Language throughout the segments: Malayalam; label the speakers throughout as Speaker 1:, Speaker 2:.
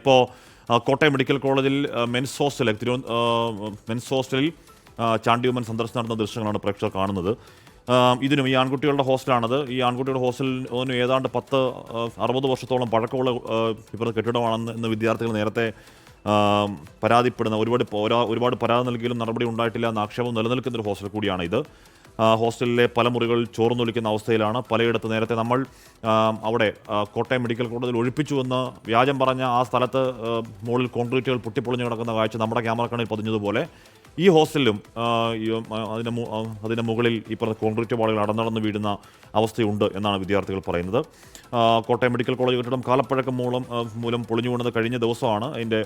Speaker 1: ഇപ്പോൾ കോട്ടയം മെഡിക്കൽ കോളേജിൽ മെൻസ് ഹോസ്റ്റലിൽ തിരുവ മെൻസ് ഹോസ്റ്റലിൽ ചാണ്ടി ഉമ്മൻ സന്ദർശനം നടന്ന ദൃശ്യങ്ങളാണ് പ്രേക്ഷകർ കാണുന്നത്. ഇതിനും ഈ ആൺകുട്ടികളുടെ ഹോസ്റ്റലാണത് ഈ ആൺകുട്ടിയുടെ ഹോസ്റ്റലിന് ഏതാണ്ട് പത്ത് അറുപത് വർഷത്തോളം പഴക്കമുള്ള ഇവരുടെ കെട്ടിടമാണെന്ന് ഇന്ന് വിദ്യാർത്ഥികൾ നേരത്തെ പരാതിപ്പെടുന്ന ഒരുപാട് ഒരുപാട് പരാതി നൽകിയാലും നടപടി ഉണ്ടായിട്ടില്ല എന്ന ആക്ഷേപം നിലനിൽക്കുന്ന ഒരു ഹോസ്റ്റൽ കൂടിയാണ് ഇത് ഹോസ്റ്റലിലെ പല മുറികൾ ചോർന്നൊലിക്കുന്ന അവസ്ഥയിലാണ്. പലയിടത്ത് നേരത്തെ നമ്മൾ അവിടെ കോട്ടയം മെഡിക്കൽ കോളേജിൽ ഒഴിപ്പിച്ചുവെന്ന് വ്യാജം പറഞ്ഞ ആ സ്ഥലത്ത് മുകളിൽ കോൺക്രീറ്റുകൾ പൊട്ടിപ്പൊളിഞ്ഞു കിടക്കുന്ന കാഴ്ച നമ്മുടെ ക്യാമറ കണ്ണിൽ പതിഞ്ഞതുപോലെ ഈ ഹോസ്റ്റലിലും അതിന് അതിന് മുകളിൽ ഈ പറഞ്ഞ കോൺക്രീറ്റ് പാളികൾ അടന്നടന്ന് വീഴുന്ന അവസ്ഥയുണ്ട് എന്നാണ് വിദ്യാർത്ഥികൾ പറയുന്നത്. കോട്ടയം മെഡിക്കൽ കോളേജ് കെട്ടിടം കാലപ്പഴക്കം മൂലം മൂലം പൊളിഞ്ഞു വീണത് കഴിഞ്ഞ ദിവസമാണ് അതിന്റെ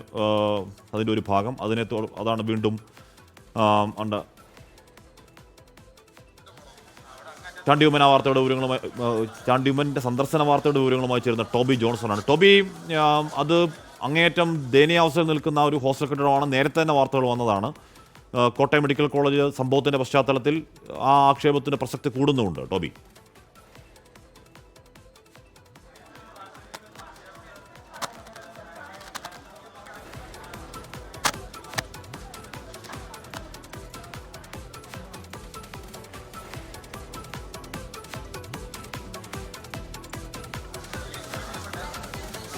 Speaker 1: അതിന്റെ ഒരു ഭാഗം. അതിനെ അതാണ് വീണ്ടും ഉണ്ട് ചാണ്ടിയുമ്മൻ ആ വാർത്തയുടെ വിവരങ്ങളുമായി ചാണ്ടിയുമ്മന്റെ സന്ദർശന വാർത്തയുടെ വിവരങ്ങളുമായി ചേരുന്ന ടോബി ജോൺസൺ ആണ് ടോബി അത് അങ്ങേയറ്റം ദയനീയാവസ്ഥയിൽ നിൽക്കുന്ന ഒരു ഹോസ്റ്റൽ കെട്ടിടമാണ് നേരത്തെ തന്നെ വാർത്തകൾ വന്നതാണ്. കോട്ടയം മെഡിക്കൽ കോളേജ് സംഭവത്തിന്റെ പശ്ചാത്തലത്തിൽ ആ ആക്ഷേപത്തിന്റെ പ്രസക്തി കൂടുന്നുമുണ്ട് ടോബി.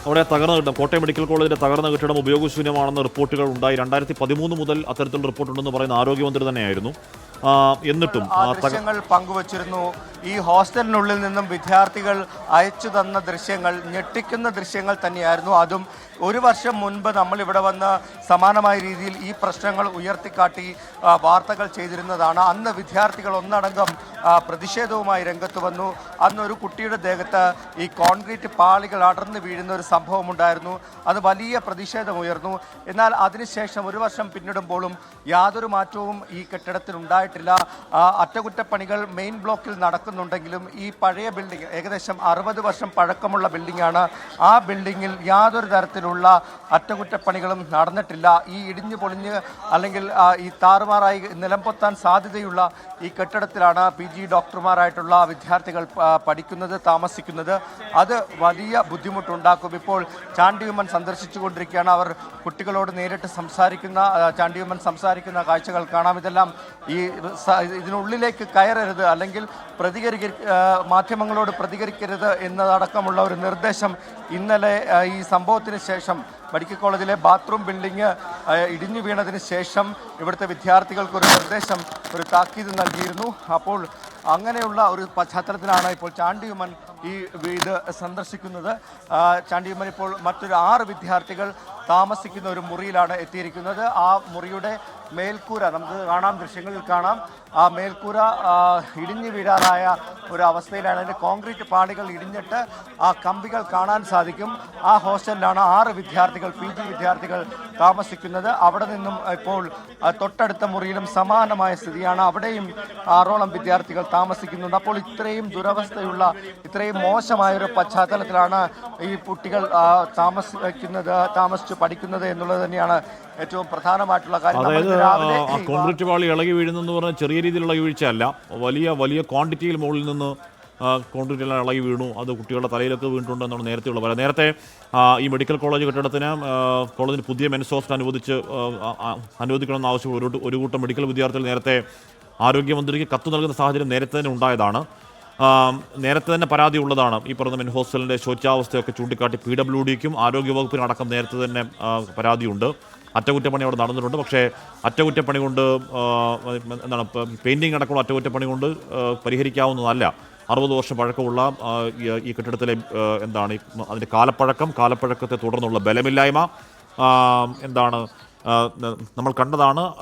Speaker 1: അവിടെ തകർന്ന കെട്ടിടം കോട്ടയം മെഡിക്കൽ കോളേജിലെ തകർന്ന കെട്ടിടം ഉപയോഗശൂന്യമാണെന്ന റിപ്പോർട്ടുകൾ ഉണ്ടായി. രണ്ടായിരത്തി പതിമൂന്ന് മുതൽ അത്തരത്തിലുള്ള റിപ്പോർട്ടുണ്ടെന്ന് പറയുന്ന ആരോഗ്യമന്ത്രി തന്നെയായിരുന്നു. എന്നിട്ടും
Speaker 2: പങ്കുവച്ചിരുന്നു. ഈ ഹോസ്റ്റലിനുള്ളിൽ നിന്നും വിദ്യാർത്ഥികൾ അയച്ചു തന്ന ദൃശ്യങ്ങൾ ഞെട്ടിക്കുന്ന ദൃശ്യങ്ങൾ തന്നെയായിരുന്നു. അതും ഒരു വർഷം മുൻപ് നമ്മൾ ഇവിടെ വന്ന് സമാനമായ രീതിയിൽ ഈ പ്രശ്നങ്ങൾ ഉയർത്തിക്കാട്ടി വാർത്തകൾ ചെയ്തിരുന്നതാണ്. അന്ന് വിദ്യാർത്ഥികൾ ഒന്നടങ്കം പ്രതിഷേധവുമായി രംഗത്ത് വന്നു. അന്ന് ഒരു കുട്ടിയുടെ ദേഹത്ത് ഈ കോൺക്രീറ്റ് പാളികൾ അടർന്നു വീഴുന്ന ഒരു സംഭവം ഉണ്ടായിരുന്നു അത് വലിയ പ്രതിഷേധമുയർന്നു. എന്നാൽ അതിനുശേഷം ഒരു വർഷം പിന്നിടുമ്പോഴും യാതൊരു മാറ്റവും ഈ കെട്ടിടത്തിൽ ഉണ്ടായിട്ടില്ല അറ്റകുറ്റപ്പണികൾ മെയിൻ ബ്ലോക്കിൽ നടക്കുന്നുണ്ടെങ്കിലും ഈ പഴയ ബിൽഡിംഗ് ഏകദേശം അറുപത് വർഷം പഴക്കമുള്ള ബിൽഡിംഗാണ് ആ ബിൽഡിങ്ങിൽ യാതൊരു തരത്തിലുള്ള അറ്റകുറ്റപ്പണികളും നടന്നിട്ടില്ല. ഈ ഇടിഞ്ഞു പൊളിഞ്ഞ് അല്ലെങ്കിൽ ഈ താറുമാറായി നിലംപൊത്താൻ സാധ്യതയുള്ള ഈ കെട്ടിടത്തിലാണ് പി ജി ഡോക്ടർമാരായിട്ടുള്ള വിദ്യാർത്ഥികൾ പഠിക്കുന്നത് താമസിക്കുന്നത്. അത് വലിയ ബുദ്ധിമുട്ടുണ്ടാക്കും. ഇപ്പോൾ ചാണ്ടിയുമ്മൻ സന്ദർശിച്ചു കൊണ്ടിരിക്കുകയാണ്. അവർ കുട്ടികളോട് നേരിട്ട് സംസാരിക്കുന്ന ചാണ്ടിയുമ്മൻ സംസാരിക്കുന്ന കാഴ്ചകൾ കാണാം. ഇതെല്ലാം ഈ ഇതിനുള്ളിലേക്ക് കയറരുത്. അല്ലെങ്കിൽ പ്രതികരിക്ക മാധ്യമങ്ങളോട് പ്രതികരിക്കരുത് എന്നതടക്കമുള്ള ഒരു നിർദ്ദേശം ഇന്നലെ ഈ സംഭവത്തിന് ശേഷം മെഡിക്കൽ കോളേജിലെ ബാത്റൂം ബിൽഡിംഗ് ഇടിഞ്ഞു വീണതിന് ശേഷം ഇവിടുത്തെ വിദ്യാർത്ഥികൾക്കൊരു നിർദ്ദേശം ഒരു താക്കീത് നൽകിയിരുന്നു. അപ്പോൾ അങ്ങനെയുള്ള ഒരു പശ്ചാത്തലത്തിലാണ് ഇപ്പോൾ ചാണ്ടിയുമൻ ഈ ഇത് സന്ദർശിക്കുന്നത്. ചാണ്ടിയുമൻ ഇപ്പോൾ മറ്റൊരു ആറ് വിദ്യാർത്ഥികൾ താമസിക്കുന്ന ഒരു മുറിയിലാണ് എത്തിയിരിക്കുന്നത്. ആ മുറിയുടെ മേൽക്കൂര നമുക്ക് കാണാം ദൃശ്യങ്ങളിൽ കാണാം. ആ മേൽക്കൂര ഇടിഞ്ഞു വീഴാറായ ഒരു അവസ്ഥയിലാണ്. അതിന്റെ കോൺക്രീറ്റ് പാളികൾ ഇടിഞ്ഞിട്ട് ആ കമ്പികൾ കാണാൻ സാധിക്കും. ആ ഹോസ്റ്റലിലാണ് ആറ് വിദ്യാർത്ഥികൾ പി ജി വിദ്യാർത്ഥികൾ താമസിക്കുന്നത്. അവിടെ നിന്നും ഇപ്പോൾ തൊട്ടടുത്ത മുറിയിലും സമാനമായ സ്ഥിതിയാണ്. അവിടെയും ആറോളം വിദ്യാർത്ഥികൾ താമസിക്കുന്നുണ്ട്. അപ്പോൾ ഇത്രയും ദുരവസ്ഥയുള്ള ഇത്രയും മോശമായ ഒരു പശ്ചാത്തലത്തിലാണ് ഈ കുട്ടികൾ താമസിക്കുന്നത് താമസിച്ച് പഠിക്കുന്നത് എന്നുള്ളത് തന്നെയാണ് ഏറ്റവും പ്രധാനമായിട്ടുള്ള കാര്യം.
Speaker 1: കോൺക്രീറ്റ് പാളി ഇളകി വീഴുന്നെന്ന് പറഞ്ഞാൽ ചെറിയ രീതിയിലുള്ള വീഴ്ചയല്ല വലിയ വലിയ ക്വാണ്ടിറ്റിയിൽ മുകളിൽ നിന്ന് ആ, കോൺക്രീറ്റ് എല്ലാം ഇളകി വീണു. അത് കുട്ടികളുടെ തലയിലൊക്കെ വീണിട്ടുണ്ട് എന്നാണ് നേരത്തെയുള്ള പറയാം നേരത്തെ ഈ മെഡിക്കൽ കോളേജ് കെട്ടിടത്തിന് കോളേജിന് പുതിയ മെൻസ് ഹോസ്റ്റൽ അനുവദിച്ച് അനുവദിക്കണമെന്ന് ആവശ്യം ഒരു ഒരു കൂട്ടം മെഡിക്കൽ വിദ്യാർത്ഥികൾ നേരത്തെ ആരോഗ്യമന്ത്രിക്ക് കത്ത് നൽകുന്ന സാഹചര്യം നേരത്തെ തന്നെ ഉണ്ടായതാണ്. നേരത്തെ തന്നെ പരാതി ഉള്ളതാണ്. ഈ പറഞ്ഞ മെൻ ഹോസ്റ്റലിന്റെ ശോച്യാവസ്ഥയൊക്കെ ചൂണ്ടിക്കാട്ടി പി ഡബ്ല്യു ഡിക്കും ആരോഗ്യവകുപ്പിനും അടക്കം നേരത്തെ തന്നെ പരാതിയുണ്ട്. അറ്റകുറ്റപ്പണി അവിടെ നടന്നിട്ടുണ്ട്. പക്ഷേ അറ്റകുറ്റപ്പണി കൊണ്ട് എന്താണ് പെയിന്റിങ് അടക്കമുള്ള അറ്റകുറ്റപ്പണി കൊണ്ട് പരിഹരിക്കാവുന്നതല്ല. അറുപത് വർഷം പഴക്കമുള്ള ഈ- കെട്ടിടത്തിലെ എന്താണ് അതിന്റെ കാലപ്പഴക്കം കാലപ്പഴക്കത്തെ തുടർന്നുള്ള ബലമില്ലായ്മ എന്താണ് നമ്മൾ കണ്ടതാണ്.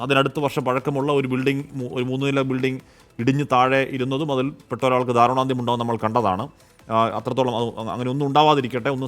Speaker 1: അതിനടുത്ത വർഷം പഴക്കമുള്ള ഒരു ബിൽഡിംഗ് ഒരു മൂന്ന് നില ബിൽഡിംഗ് ഇടിഞ്ഞ് താഴെ ഇരുന്നതും അതിൽ പെട്ട ഒരാൾക്ക് ദാരുണാന്ത്യം ഉണ്ടാവും നമ്മൾ കണ്ടതാണ്. അത്രത്തോളം അത് അങ്ങനെ ഒന്നും ഉണ്ടാവാതിരിക്കട്ടെ ഒന്ന്